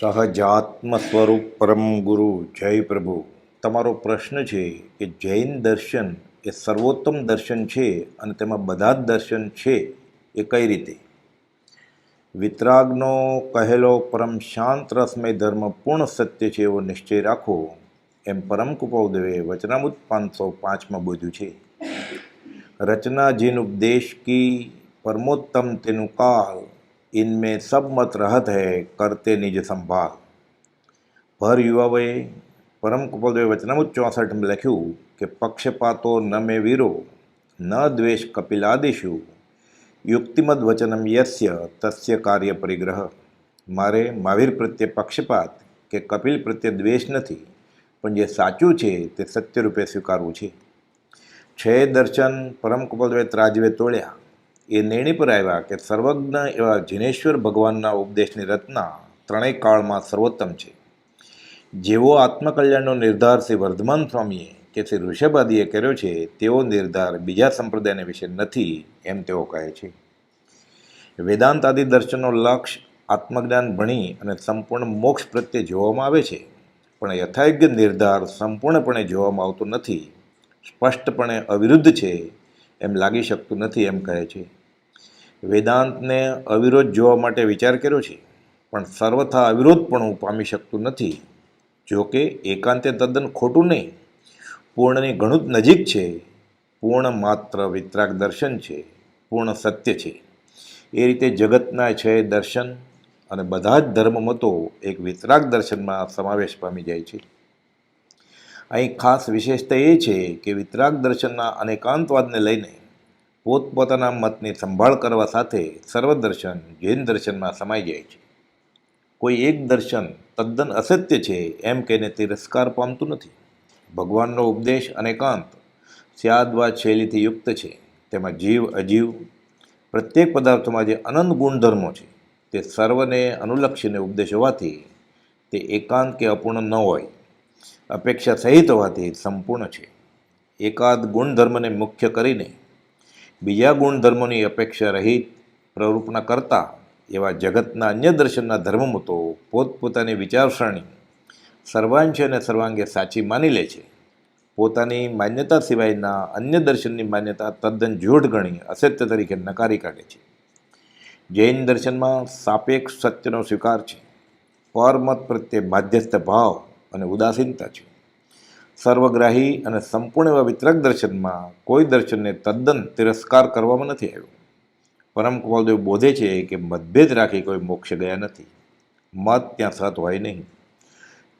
સહજાત્મ સ્વરૂપ પરમ ગુરુ જય પ્રભુ. તમારો પ્રશ્ન છે કે જૈન દર્શન એ સર્વોત્તમ દર્શન છે અને તેમાં બધા જ દર્શન છે એ કઈ રીતે? વિતરાગનો કહેલો પરમ શાંત રસમય ધર્મ પૂર્ણ સત્ય છે એવો નિશ્ચય રાખો. એમ પરમ કુપવદેવે વચનામૃત પાંચસો પાંચમાં બોધ્યું છે. રચના જેનું ઉપદેશ કી પરમોત્તમ તેનું કાળ इनमें सब मत रहत है करते निज संभाल ભર યુવાઓએ પરમ કુપલદેવે વચનામૃત ચોસઠમાં લખ્યું કે પક્ષપાતો ન મે વીરો ન દ્વેષ કપિલાદિશુ યુક્તિમદ વચનમ યસ્ય તસ્ય કાર્ય પરિગ્રહ મારે મહાવીર પ્રત્યે પક્ષપાત કે કપિલ પ્રત્યે દ્વેષ નથી પણ જે સાચું છે તે સત્ય રૂપે સ્વીકારવું છે છે દર્શન પરમ કુપલદેવે ત્રાજવે તોડ્યા એ નિર્ણય પર આવ્યા કે સર્વજ્ઞ એવા જિનેશ્વર ભગવાનના ઉપદેશની રચના ત્રણેય કાળમાં સર્વોત્તમ છે. જેવો આત્મકલ્યાણનો નિર્ધાર શ્રી વર્ધમાન સ્વામીએ કે શ્રી ઋષભાદીએ કર્યો છે, તેવો નિર્ધાર બીજા સંપ્રદાયને વિશે નથી એમ તેઓ કહે છે. વેદાંત આદિ દર્શનનો લક્ષ્ય આત્મજ્ઞાન ભણી અને સંપૂર્ણ મોક્ષ પ્રત્યે જોવામાં આવે છે, પણ યથાયોગ્ય નિર્ધાર સંપૂર્ણપણે જોવામાં આવતો નથી. સ્પષ્ટપણે અવિરુદ્ધ છે એમ લાગી શકતું નથી એમ કહે છે. વેદાંતને અવિરોધ જોવા માટે વિચાર કર્યો છે, પણ સર્વથા અવિરોધ પણ હું પામી શકતું નથી. જો કે એકાંતે તદ્દન ખોટું નહીં. પૂર્ણની ઘણું જ નજીક છે. પૂર્ણ માત્ર વિતરાગ દર્શન છે, પૂર્ણ સત્ય છે. એ રીતે જગતના છે દર્શન અને બધા જ ધર્મમતો એક વિતરાગ દર્શનમાં સમાવેશ પામી જાય છે. અહીં ખાસ વિશેષતા એ છે કે વિતરાગ દર્શનના અનેકાંતવાદને લઈને પોતપોતાના મતની સંભાળ કરવા સાથે સર્વદર્શન જૈન દર્શનમાં સમાઈ જાય છે. કોઈ એક દર્શન તદ્દન અસત્ય છે એમ કહીને તિરસ્કાર પામતું નથી. ભગવાનનો ઉપદેશ અનેકાંત સ્યાદવાદ શૈલીથી યુક્ત છે. તેમાં જીવ, અજીવ પ્રત્યેક પદાર્થોમાં જે અનંત ગુણધર્મો છે તે સર્વને અનુલક્ષીને ઉપદેશ હોવાથી તે એકાંત કે અપૂર્ણ ન હોય. અપેક્ષા સહિત હોવાથી સંપૂર્ણ છે. એકાદ ગુણધર્મને મુખ્ય કરીને બીજા ગુણધર્મોની અપેક્ષા રહિત પ્રવૃત્તિના કરતા એવા જગતના અન્ય દર્શનના ધર્મમતો પોતપોતાની વિચારસરણી સર્વાંશ અને સર્વાંગે સાચી માની લે છે. પોતાની માન્યતા સિવાયના અન્ય દર્શનની માન્યતા તદ્દન જૂઢ ગણી અસત્ય તરીકે નકારી કાઢે છે. જૈન દર્શનમાં સાપેક્ષ સત્યનો સ્વીકાર છે. પરમત પ્રત્યે બાધ્યસ્થ ભાવ અને ઉદાસીનતા છે. સર્વગ્રાહી અને સંપૂર્ણ એવા વિતરક દર્શનમાં કોઈ દર્શનને તદ્દન તિરસ્કાર કરવામાં નથી આવ્યો. પરમ કુમારદેવ બોધે છે કે મતભેદ રાખી કોઈ મોક્ષ ગયા નથી. મત ત્યાં સત હોય નહીં.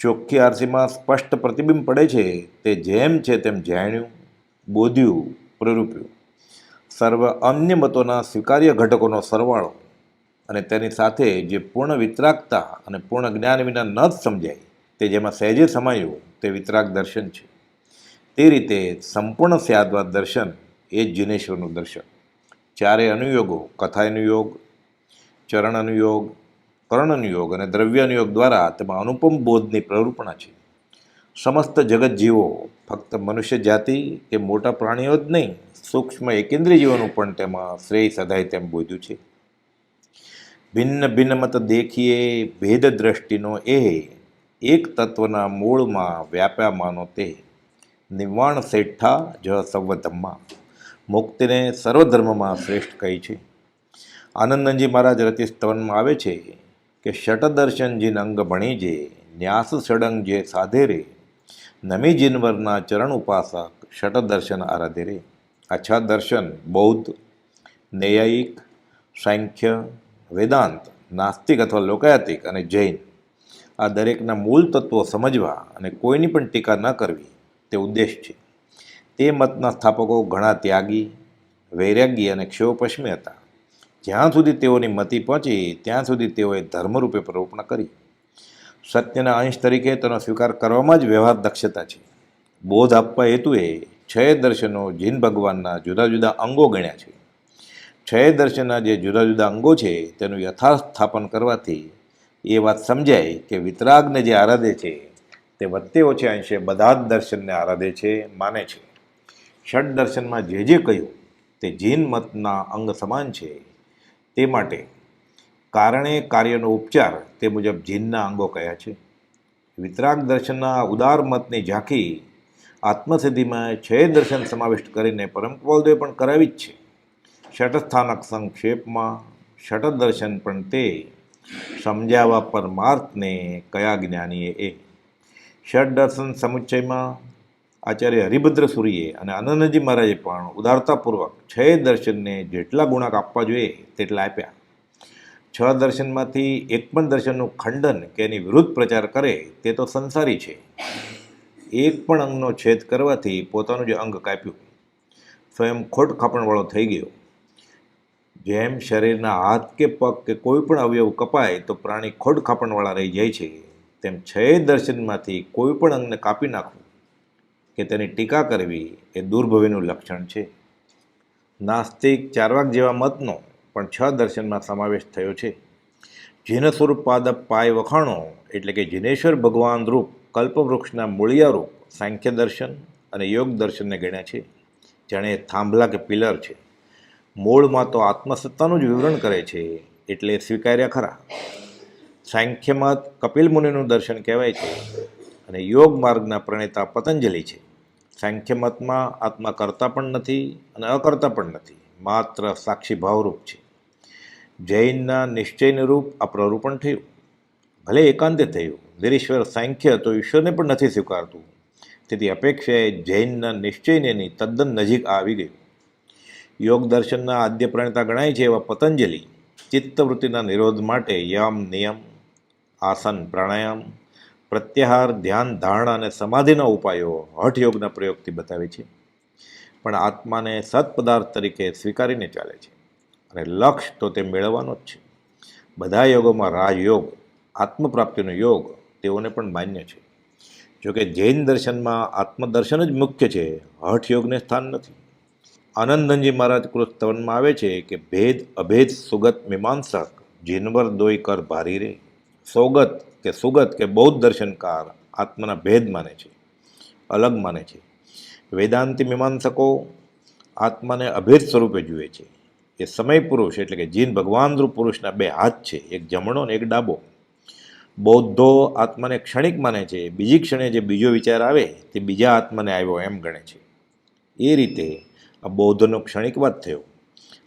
ચોખ્ખી આરસીમાં સ્પષ્ટ પ્રતિબિંબ પડે છે, તે જેમ છે તેમ જાણ્યું, બોધ્યું, પ્રરૂપ્યું. સર્વ અન્ય મતોના સ્વીકાર્ય ઘટકોનો સરવાળો અને તેની સાથે જે પૂર્ણ વિતરાગતા અને પૂર્ણ જ્ઞાન વિના ન જ સમજાય તે જેમાં સહેજે સમાયું, તે વિતરાગ દર્શન છે. તે રીતે સંપૂર્ણ સ્યાદવાદ દર્શન એ જ જીનેશ્વરનું દર્શન. ચારે અનુયોગો કથા અનુયોગ ચરણ અનુયોગ કર્ણ અનુયોગ અને દ્રવ્ય અનુયોગ દ્વારા તેમાં અનુપમ બોધની પ્રરૂપણા છે. સમસ્ત જગત જીવો ફક્ત મનુષ્ય જાતિ કે મોટા પ્રાણીઓ જ નહીં, સૂક્ષ્મ એકેન્દ્રીય જીવોનું પણ તેમાં શ્રેય સદાય તેમ બોધ્યું છે. ભિન્ન ભિન્ન મત દેખીએ, ભેદ દ્રષ્ટિનો એ એક તત્વના મૂળમાં વ્યાપ્યા માનો તે. નિર્વાણ શેઠા જ સંવધમમાં મુક્તિને સર્વધર્મમાં શ્રેષ્ઠ કહી છે. આનંદનજી મહારાજ રતિ સ્તવનમાં આવે છે કે ષટદર્શનજીન અંગ ભણી જે ન્યાસ ષડંગ જે સાધે રે નમી જીનવરના ચરણ ઉપાસક ષટદર્શન આરાધે રે આછા દર્શન બૌદ્ધ, ન્યાયિક, સાંખ્ય, વેદાંત, નાસ્તિક અથવા લોકાયતિક અને જૈન આ દરેકના મૂળ તત્વો સમજવા અને કોઈની પણ ટીકા ન કરવી તે ઉદ્દેશ છે. તે મતના સ્થાપકો ઘણા ત્યાગી વૈરાગી અને ક્ષોપશ્મી હતા. જ્યાં સુધી તેઓની મતિ પહોંચી, ત્યાં સુધી તેઓએ ધર્મરૂપે પ્રરોપણા કરી સત્યના અંશ તરીકે તેનો સ્વીકાર કરવામાં જ વ્યવહાર દક્ષતા છે. બોધ આપવા હેતુએ છય દર્શનો જીન ભગવાનના જુદા જુદા અંગો ગણ્યા છે. છય દર્શનના જે જુદા જુદા અંગો છે, તેનું યથાર્થ સ્થાપન કરવાથી એ વાત સમજાય કે વિતરાગને જે આરાધે છે, તે વત્તે ઓછે અંશે બધા જ દર્શનને આરાધે છે, માને છે. ષડ દર્શનમાં જે જે કહ્યું, તે જીન મતના અંગ સમાન છે. તે માટે કારણે કાર્યનો ઉપચાર તે મુજબ જીનના અંગો કયા છે? વિતરાગ દર્શનના ઉદાર મતની ઝાંખી આત્મસિદ્ધિમાં છ દર્શન સમાવિષ્ટ કરીને પરમકવાલદેવે પણ કરાવી જ છે. ષટસ્થાનક સંક્ષેપમાં ષટ દર્શન પણ તે સમજાવવા પરમાર્થને કયા જ્ઞાનીએ? એ. ષડ દર્શન સમુચ્ચયમાં આચાર્ય હરિભદ્ર સૂરીએ અને આનંદજી મહારાજે પણ ઉદારતાપૂર્વક છ દર્શનને જેટલા ગુણાક આપવા જોઈએ તેટલા આપ્યા. છ દર્શનમાંથી એક પણ દર્શનનું ખંડન કે એની વિરુદ્ધ પ્રચાર કરે તે તો સંસારી છે. એક પણ અંગનો છેદ કરવાથી પોતાનું જે અંગ કાપ્યું. સ્વયં ખોટ ખાપણવાળો થઈ ગયો. જેમ શરીરના હાથ કે પગ કે કોઈ પણ અવયવ કપાય તો પ્રાણી ખોટ ખાપણવાળા રહી જાય છે. તેમ છ દર્શનમાંથી કોઈ પણ અંગને કાપી નાખવું કે તેની ટીકા કરવી એ દુર્ભવીનું લક્ષણ છે. નાસ્તિક ચારવાક જેવા મતનો પણ છ દર્શનમાં સમાવેશ થયો છે. જીન સ્વરૂપ પાદપ પાય વખાણો એટલે કે જીનેશ્વર ભગવાન રૂપ કલ્પવૃક્ષના મૂળિયા રૂપ સાંખ્ય દર્શન અને યોગ દર્શનને ગણ્યા છે. જાણે થાંભલા કે પિલર છે. મૂળમાં તો આત્મસત્તાનું જ વિવરણ કરે છે, એટલે સ્વીકાર્યા ખરા. સાંખ્યમાં કપિલ મુનિનું દર્શન કહેવાય છે અને યોગ માર્ગના પ્રણેતા પતંજલિ છે. સાંખ્યમતમાં આત્મા કરતા પણ નથી અને અકર્તા પણ નથી, માત્ર સાક્ષી ભાવરૂપ છે. જૈનના નિશ્ચયનું રૂપ આ પ્રરૂપણ થયું. ભલે એકાંતે થયું, નિરીશ્વર સાંખ્ય તો ઈશ્વરને પણ નથી સ્વીકારતું. તેથી અપેક્ષાએ જૈનના નિશ્ચયને તદ્દન નજીક આવી ગયું. યોગ દર્શનના આદ્ય પ્રણેતા ગણાય છે એવા પતંજલિ, ચિત્તવૃત્તિના નિરોધ માટે યમ, નિયમ, આસન, પ્રાણાયામ, પ્રત્યાહાર, ધ્યાન, ધારણા અને સમાધિના ઉપાયો હઠયોગના પ્રયોગથી બતાવે છે. પણ આત્માને સત્પદાર્થ તરીકે સ્વીકારીને ચાલે છે અને લક્ષ્ય તો તે મેળવવાનો જ છે. બધા યોગોમાં રાજયોગ, આત્મપ્રાપ્તિનો યોગ તેઓને પણ માન્ય છે. જોકે જૈન દર્શનમાં આત્મદર્શન જ મુખ્ય છે હઠયોગને સ્થાન નથી. આનંદનજી મહારાજ કૃષ્ણવનમાં આવે છે કે ભેદ, અભેદ, સુગત, મીમાંસક, જીનવર, દોઈ, કર, ભારી રે. સોગત કે સુગત કે બૌદ્ધ દર્શનકાર આત્માના ભેદ માને છે, અલગ માને છે. વેદાંતિ મીમાંસકો આત્માને અભેદ સ્વરૂપે જુએ છે. એ સમય પુરુષ એટલે કે જીન ભગવાનરૂપ પુરુષના બે હાથ છે, એક જમણો ને એક ડાબો. બૌદ્ધો આત્માને ક્ષણિક માને છે, બીજી ક્ષણે જે બીજો વિચાર આવે તે બીજા આત્માને આવ્યો એમ ગણે છે. એ રીતે આ બૌદ્ધનો ક્ષણિકવાદ થયો.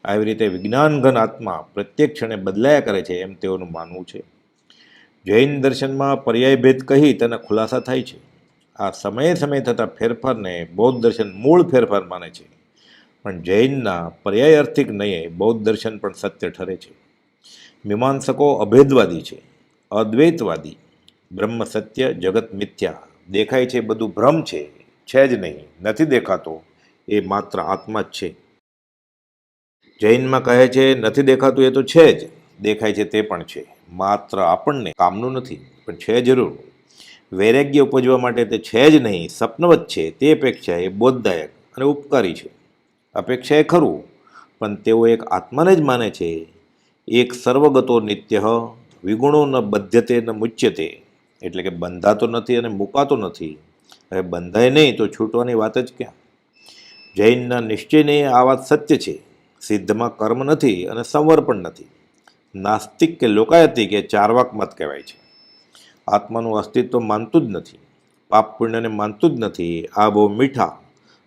આવી રીતે વિજ્ઞાનઘન આત્મા પ્રત્યેક ક્ષણે બદલાયા કરે છે એમ તેઓનું માનવું છે. જૈન દર્શનમાં પર્યાય ભેદ કહી તેના ખુલાસા થાય છે. આ સમયે સમયે થતા ફેરફારને બૌદ્ધ દર્શન મૂળ ફેરફાર માને છે. પણ જૈનના પર્યાય નયે બૌદ્ધ દર્શન પણ સત્ય ઠરે છે. મીમાંસકો અભેદવાદી છે, અદ્વૈતવાદી, બ્રહ્મ સત્ય, જગત મિથ્યા દેખાય છે, બધું ભ્રમ છે છે જ નહીં, નથી દેખાતો. એ માત્ર આત્મા જ છે. જૈનમાં કહે છે, નથી દેખાતું, એ તો છે જ. દેખાય છે તે પણ છે. માત્ર આપણને કામનું નથી, પણ છે જરૂર. વૈરાગ્ય ઉપજવા માટે તે છે જ નહીં સપનવત છે. તે અપેક્ષા એ બોધદાયક અને ઉપકારી છે. અપેક્ષા એ ખરું, પણ તેઓ એક આત્માને જ માને છે. એક સર્વગતો નિત્ય, વિગુણો ન બધ્યતે, ન મુચ્યતે. એટલે કે બંધાતો નથી અને મુકાતો નથી. હવે બંધાય નહીં તો છૂટવાની વાત જ ક્યાં? જૈનના નિશ્ચયને આ વાત સત્ય છે. સિદ્ધમાં કર્મ નથી અને સંવર પણ નથી. નાસ્તિક કે લોકાયતી કે ચારવાક મત કહેવાય છે. આત્માનું અસ્તિત્વ માનતું જ નથી. પાપ પુણ્યને માનતું જ નથી. આ બહુ મીઠા.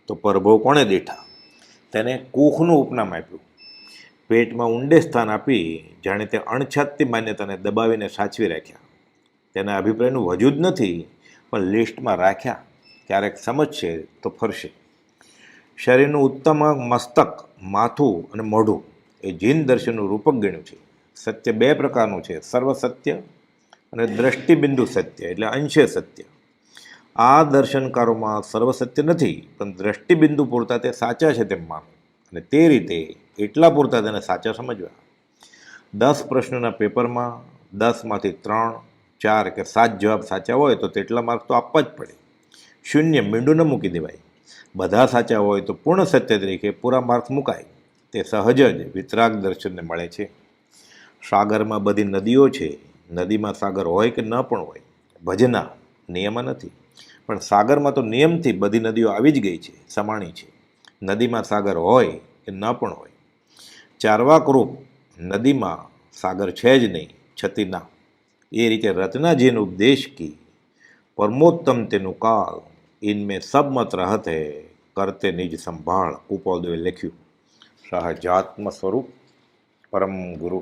તો પરભો કોણે દેઠા? તેને કૂખનું ઉપનામ આપ્યું. પેટમાં ઊંડે સ્થાન આપી જાણે તે અણછાતી માન્યતાને દબાવીને સાચવી રાખ્યા. તેના અભિપ્રાયનું વજૂદ નથી, પણ લિસ્ટમાં રાખ્યા. ક્યારેક સમજશે તો ફરશે. શરીરનું ઉત્તમ મસ્તક, માથું અને મોઢું એ જીન દર્શનનું રૂપક ગણ્યું છે. સત્ય બે પ્રકારનું છે. સર્વ સત્ય અને દ્રષ્ટિબિંદુ સત્ય, એટલે અંશે સત્ય. આ દર્શનકારોમાં સર્વ સત્ય નથી, પણ દ્રષ્ટિબિંદુ પૂરતા તે સાચા છે તેમ માનવું અને તે રીતે એટલા પૂરતા તેને સાચા સમજવા. દસ પ્રશ્નોના પેપરમાં દસમાંથી ત્રણ, ચાર કે સાત જવાબ સાચા હોય તો તેટલા માર્ક તો આપવા જ પડે. શૂન્ય મીંડું ન મૂકી દેવાય. બધા સાચા હોય તો પૂર્ણ સત્ય તરીકે પૂરા માર્ક મુકાય. તે સહજ જ વિતરાગ દર્શનને મળે છે. સાગરમાં બધી નદીઓ છે. નદીમાં સાગર હોય કે ન પણ હોય, ભજના, નિયમ નથી. પણ સાગરમાં તો નિયમથી બધી નદીઓ આવી જ ગઈ છે, સમાણી છે. નદીમાં સાગર હોય કે ન પણ હોય. ચારવાકરૂપ નદીમાં સાગર છે જ નહીં છતી ના એ રીતે રચનાજીનો ઉપદેશ કી પરમોત્તમ તેનું કાલ ઇનમેં સબમત રહત કરતે નિજ સંભાળ કુપોદવે લખ્યું સહજાત્મ સ્વરૂપ પરમ ગુરુ